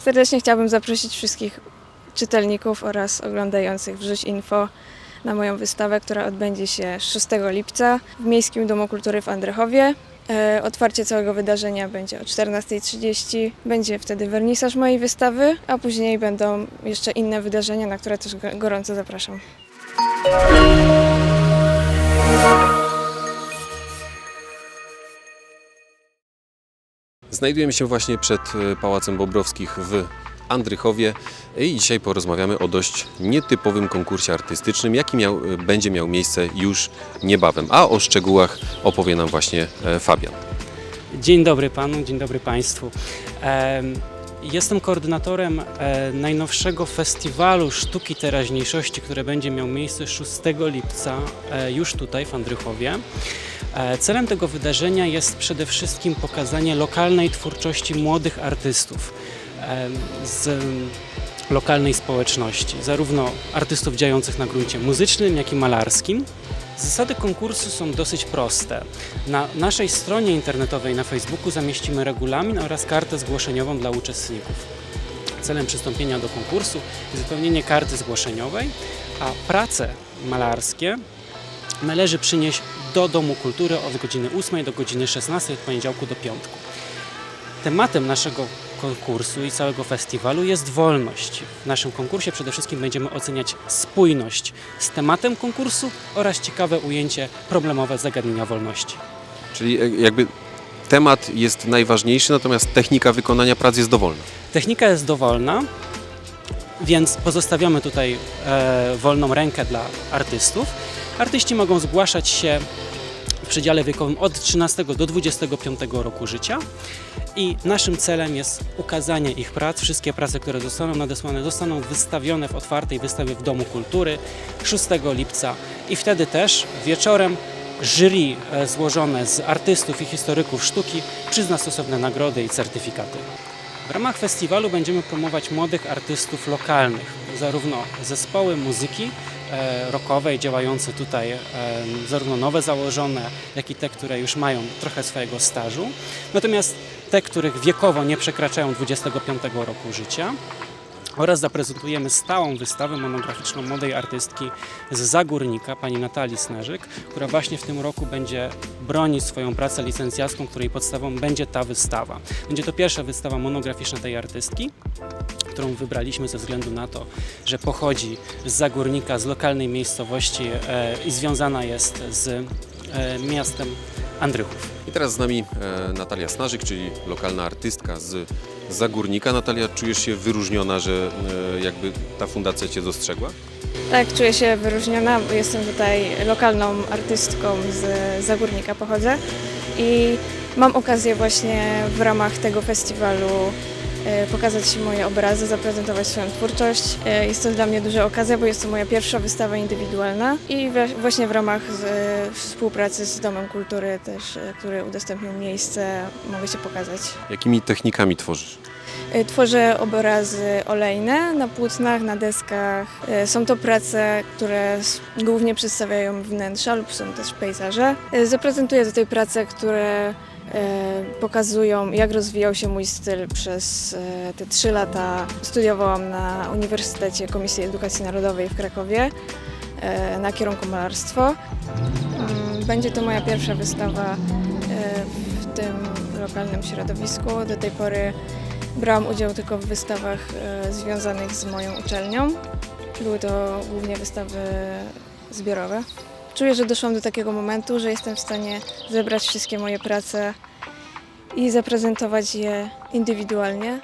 Serdecznie chciałabym zaprosić wszystkich czytelników oraz oglądających Wrzuć Info na moją wystawę, która odbędzie się 6 lipca w Miejskim Domu Kultury w Andrychowie. E, Otwarcie całego wydarzenia będzie o 14.30. Będzie wtedy wernisaż mojej wystawy, a później będą jeszcze inne wydarzenia, na które też go- gorąco zapraszam. Znajdujemy się właśnie przed e, Pałacem Bobrowskich w Andrychowie i dzisiaj porozmawiamy o dość nietypowym konkursie artystycznym, jaki miał, e, będzie miał miejsce już niebawem. A o szczegółach opowie nam właśnie e, Fabian. Dzień dobry panu, dzień dobry państwu. Em, Jestem koordynatorem e, najnowszego festiwalu sztuki teraźniejszości, które będzie miał miejsce 6 lipca e, już tutaj w Andrychowie. E, Celem tego wydarzenia jest przede wszystkim pokazanie lokalnej twórczości młodych artystów z lokalnej społeczności, zarówno artystów działających na gruncie muzycznym, jak i malarskim. Zasady konkursu są dosyć proste. Na naszej stronie internetowej na Facebooku zamieścimy regulamin oraz kartę zgłoszeniową dla uczestników. Celem przystąpienia do konkursu jest wypełnienie karty zgłoszeniowej, a prace malarskie należy przynieść do Domu Kultury od godziny 8 do godziny 16 od poniedziałku do piątku. Tematem naszego konkursu i całego festiwalu jest wolność. W naszym konkursie przede wszystkim będziemy oceniać spójność z tematem konkursu oraz ciekawe ujęcie problemowe zagadnienia wolności. Czyli e, jakby temat jest najważniejszy, natomiast technika wykonania prac jest dowolna. Technika jest dowolna, więc pozostawiamy tutaj e, wolną rękę dla artystów. Artyści mogą zgłaszać się w przedziale wiekowym od 13 do 25 roku życia i naszym celem jest ukazanie ich prac. Wszystkie prace, które zostaną nadesłane, zostaną wystawione w otwartej wystawie w Domu Kultury 6 lipca i wtedy też wieczorem jury e, złożone z artystów i historyków sztuki przyzna stosowne nagrody i certyfikaty. W ramach festiwalu będziemy promować młodych artystów lokalnych, zarówno zespoły muzyki rockowej działające tutaj, e, zarówno nowe założone, jak i te, które już mają trochę swojego stażu. Natomiast te, których wiekowo nie przekraczają 25 roku życia. Oraz zaprezentujemy stałą wystawę monograficzną młodej artystki z Zagórnika, pani Natalii Snerzyk, która właśnie w tym roku będzie bronić swoją pracę licencjacką, której podstawą będzie ta wystawa. Będzie to pierwsza wystawa monograficzna tej artystki, którą wybraliśmy ze względu na to, że pochodzi z Zagórnika, z lokalnej miejscowości e, i związana jest z e, miastem Andrychów. I teraz z nami e, Natalia Snarzyk, czyli lokalna artystka z Zagórnika. Natalia, czujesz się wyróżniona, że e, jakby ta fundacja Cię dostrzegła? Tak, czuję się wyróżniona, jestem tutaj lokalną artystką z Zagórnika pochodzę i mam okazję właśnie w ramach tego festiwalu pokazać moje obrazy, zaprezentować swoją twórczość. E, Jest to dla mnie duża okazja, bo jest to moja pierwsza wystawa indywidualna i właśnie w ramach e, współpracy z Domem Kultury też, e, który udostępnił miejsce, mogę się pokazać. Jakimi technikami tworzysz? E, Tworzę obrazy olejne na płótnach, na deskach. E, Są to prace, które głównie przedstawiają wnętrza lub są też pejzaże. E, Zaprezentuję tutaj prace, które e, pokazują, jak rozwijał się mój styl przez e, te trzy lata. Studiowałam na Uniwersytecie Komisji Edukacji Narodowej w Krakowie e, na kierunku malarstwo. Mm, Będzie to moja pierwsza wystawa e, w tym lokalnym środowisku. Do tej pory Brałam udział tylko w wystawach e, związanych z moją uczelnią. Były to głównie wystawy zbiorowe. Czuję, że doszłam do takiego momentu, że jestem w stanie zebrać wszystkie moje prace i zaprezentować je indywidualnie.